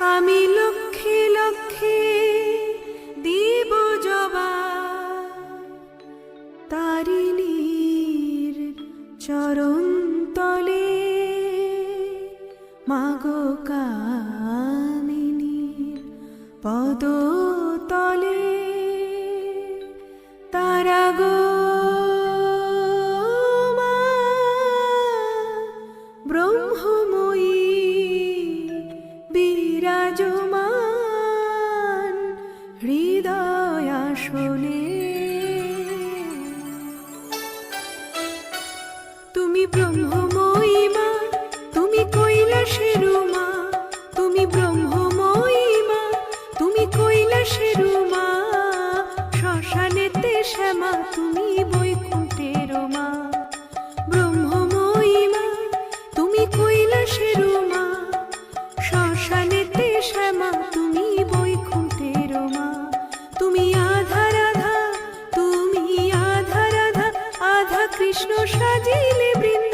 আমি লক্ষ্মী লক্ষ্মী দিব জবা তারিণীর চরণ তলে। মাগো কামিনীর পদ তলে হৃদয় আসনে। তুমি ব্রহ্মময়ী মা, তুমি কৈলাসের মা, তুমি ব্রহ্মময়ী মা, তুমি কৈলাসের মা। শ্মশানেতে শ্যামা, তুমি বৈকুণ্ঠ কৃষ্ণ সাজিলে বৃন্দ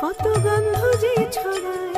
কত গন্ধ যে ছড়ায়।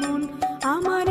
মন আমার